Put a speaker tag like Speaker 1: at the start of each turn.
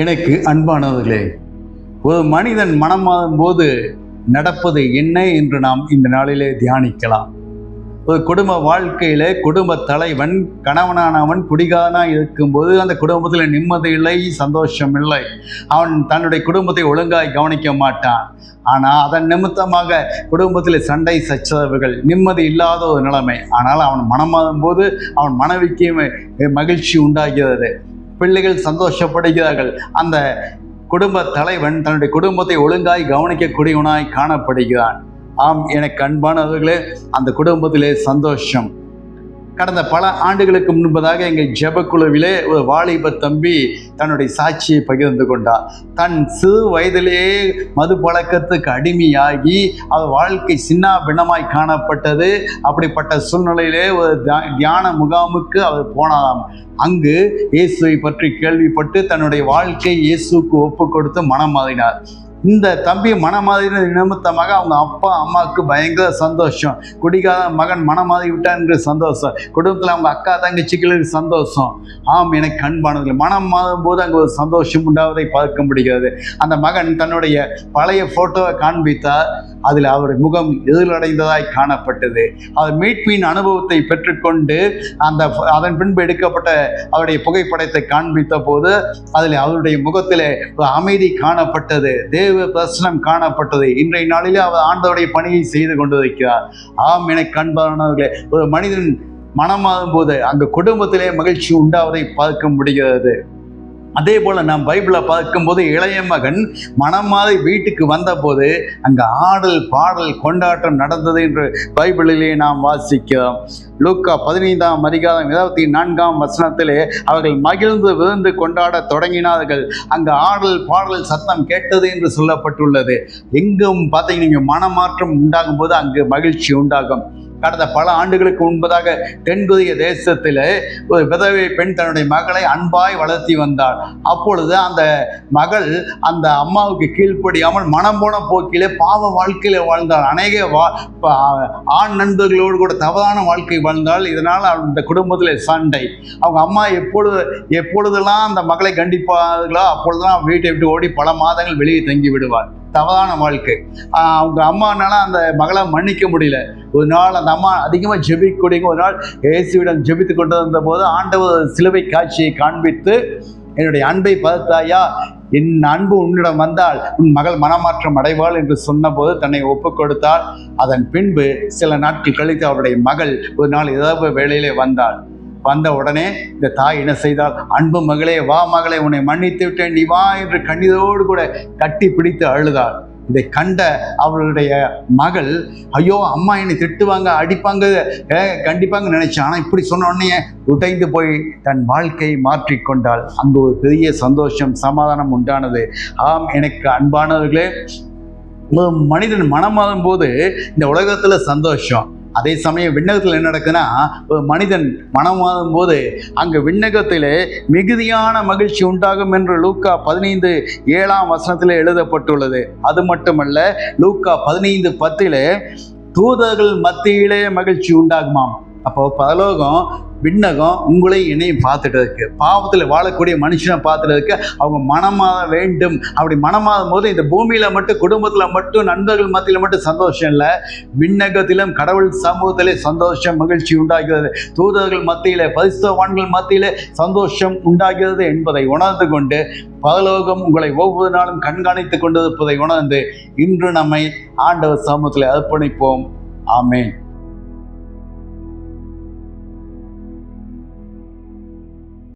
Speaker 1: எனக்கு அன்பானவர்களே ஒரு மனிதன் மனமாகும் போது நடப்பது என்ன என்று நாம் இந்த நாளிலே தியானிக்கலாம். ஒரு குடும்ப வாழ்க்கையில குடும்ப தலைவன் கணவனானவன் குடிகாரனா இருக்கும்போது அந்த குடும்பத்தில் நிம்மதி இல்லை சந்தோஷம் இல்லை. அவன் தன்னுடைய குடும்பத்தை ஒழுங்காய் கவனிக்க மாட்டான். ஆனால் அதன் நிமித்தமாக குடும்பத்தில் சண்டை சச்சரவுகள் நிம்மதி இல்லாத ஒரு நிலைமை. ஆனால் அவன் மனமாகும் போது அவன் மனைவிக்கு மகிழ்ச்சி உண்டாகிறது. பிள்ளைகள் சந்தோஷப்படுகிறார்கள். அந்த குடும்ப தலைவன் தன்னுடைய குடும்பத்தை ஒழுங்காய் கவனிக்கக்கூடியவனாய் காணப்படுகிறான். ஆம் எனக்கு அன்பானவர்களே அந்த குடும்பத்திலே சந்தோஷம். கடந்த பல ஆண்டுகளுக்கு முன்பதாக எங்கள் ஜெபக்குழுவிலே ஒரு வாலிப தம்பி தன்னுடைய சாட்சியை பகிர்ந்து கொண்டார். தன் சிறு வயதிலேயே மது பழக்கத்துக்கு அடிமையாகி அவர் வாழ்க்கை சின்ன பின்னமாய் காணப்பட்டது. அப்படிப்பட்ட சூழ்நிலையிலே ஒரு தியான முகாமுக்கு அவர் போனாராம். அங்கு இயேசுவை பற்றி கேள்விப்பட்டு தன்னுடைய வாழ்க்கை இயேசுவுக்கு ஒப்பு கொடுத்து மனம் மாறினார் இந்த தம்பி மனமாதிரி நிமித்தமாக அவங்க அப்பா அம்மாவுக்கு பயங்கர சந்தோஷம். குடிக்காத மகன் மனமாதி விட்டான் சந்தோஷம். குடும்பத்தில் அவங்க அக்கா தங்கச்சிகளுக்கு சந்தோஷம். ஆம் எனக்கு அன்பானது மனம் மாறும் போது அங்கே ஒரு சந்தோஷம் உண்டாவதை பார்க்க முடிகிறது. அந்த மகன் தன்னுடைய பழைய ஃபோட்டோவை காண்பித்தார். அதில் அவர் முகம் எதிரடைந்ததாய் காணப்பட்டது. அவர் மீட்பின் அனுபவத்தை பெற்றுக்கொண்டு அந்த அதன் பின்பு எடுக்கப்பட்ட அவருடைய புகைப்படத்தை காண்பித்த போது அதில் அவருடைய முகத்தில் ஒரு அமைதி காணப்பட்டது தேவ தர்சனம் காணப்பட்டது. இன்றைய நாளிலே அவர் ஆண்டவருடைய பணியை செய்து கொண்டிருக்கிறார். ஆம் என கண்பானவர்களே ஒரு மனிதன் மனமாகும் போது அந்த குடும்பத்திலே மகிழ்ச்சி உண்டாவதை பார்க்க முடிகிறது. அதே போல நாம் பைபிளை பார்க்கும்போது இளைய மகன் மனமாறி வீட்டுக்கு வந்தபோது அங்கே ஆடல் பாடல் கொண்டாட்டம் நடந்தது என்று பைபிளிலே நாம் வாசிக்கிறோம். லூக்கா பதினைந்தாம் அதிகாரம் இருபத்தி நான்காம் வசனத்திலே அவர்கள் மகிழ்ந்து விருந்து கொண்டாட தொடங்கினார்கள். அங்கு ஆடல் பாடல் சத்தம் கேட்டது என்று சொல்லப்பட்டுள்ளது. எங்கும் பார்த்தீங்கன்னா மனமாற்றம் உண்டாகும் போது அங்கு மகிழ்ச்சி உண்டாகும். கடந்த பல ஆண்டுகளுக்கு முன்பதாக தென்கொரிய தேசத்தில் ஒரு விதவை பெண் தன்னுடைய மகளை அன்பாய் வளர்த்தி வந்தார் அப்பொழுது அந்த மகள் அந்த அம்மாவுக்கு கீழ்ப்படியாமல் மனம் போன போக்கிலே பாவ வாழ்க்கையில வாழ்ந்தாள். அநேக வா ஆண் நண்பர்களோடு கூட தவறான வாழ்க்கை வாழ்ந்தால் இதனால் அந்த குடும்பத்தில் சண்டை. அவங்க அம்மா எப்பொழுது எப்பொழுதெல்லாம் அந்த மகளை கண்டிப்பார்களோ அப்பொழுதெல்லாம் வீட்டை விட்டு ஓடி பல மாதங்கள் வெளியே தங்கி விடுவார் தவறான வாழ்க்கை. அவங்க அம்மானால அந்த மகளை மன்னிக்க முடியல. ஒரு நாள் அந்த அம்மா அதிகமாக ஜெபிக்கூடிய ஒரு நாள் இயேசுவிடம் ஜெபித்து கொண்டு வந்த போது ஆண்டவர் சிலுவை காட்சியை காண்பித்து என்னுடைய அன்பை பார்த்தாயா என் அன்பு உன்னிடம் வந்தால் உன் மகள் மனமாற்றம் அடைவாள் என்று சொன்னபோது தன்னை ஒப்புக் கொடுத்தாள் அதன் பின்பு சில நாட்கள் கழித்து அவருடைய மகள் ஒரு நாள் இரவு வேளையிலே வந்தாள். வந்த உடனே இந்த தாய் என்ன செய்தால் அன்பு மகளே வா மகளே உன்னை மன்னித்து விட்டேன் நீ வா என்று கண்ணீரோடு கூட கட்டி பிடித்து அழுதாள். இதை கண்ட அவளுடைய மகள் ஐயோ அம்மா என்னை திட்டுவாங்க அடிப்பாங்க. கண்டிப்பாங்க நினைச்சான். ஆனால் இப்படி சொன்ன உடனே உடைந்து போய் தன் வாழ்க்கையை மாற்றிக்கொண்டாள் அங்கு ஒரு பெரிய சந்தோஷம் சமாதானம் உண்டானது. ஆம் எனக்கு அன்பானவர்களே மனிதன் மனமாறும் போது இந்த உலகத்தில் சந்தோஷம். அதே சமயம் விண்ணகத்தில் என்ன நடக்குன்னா ஒரு மனிதன் மனமாகும் போது அங்கே விண்ணகத்திலே மிகுதியான மகிழ்ச்சி உண்டாகும் என்று லூக்கா பதினைந்து ஏழாம் வசனத்தில் எழுதப்பட்டுள்ளது. அது மட்டுமல்ல லூக்கா பதினைந்து பத்திலே தூதர்கள் மத்தியிலே மகிழ்ச்சி உண்டாகுமாம். அப்போ பரலோகம் விண்ணகம் உங்களை என்னையும் பார்த்துட்டு இருக்கு பாவத்தில் வாழக்கூடிய மனுஷனை பார்த்துட்டு இருக்கு அவங்க மனமாக வேண்டும். அப்படி மனமாகும் போது இந்த பூமியில் மட்டும் குடும்பத்தில் மட்டும் நண்பர்கள் மத்தியில் மட்டும் சந்தோஷம் இல்லை. விண்ணகத்திலும் கடவுள் சமூகத்திலே சந்தோஷம் மகிழ்ச்சி உண்டாகிறது. தூதர்கள் மத்தியில் பரிசுத்தவான்கள் மத்தியில் சந்தோஷம் உண்டாகிறது என்பதை உணர்ந்து கொண்டு பகலோகம் உங்களை ஒவ்வொரு நாளும் கண்காணித்துக் கொண்டிருப்பதை உணர்ந்து இன்று நம்மை ஆண்டவர் சமூகத்தில் அர்ப்பணிப்போம். ஆமேன்.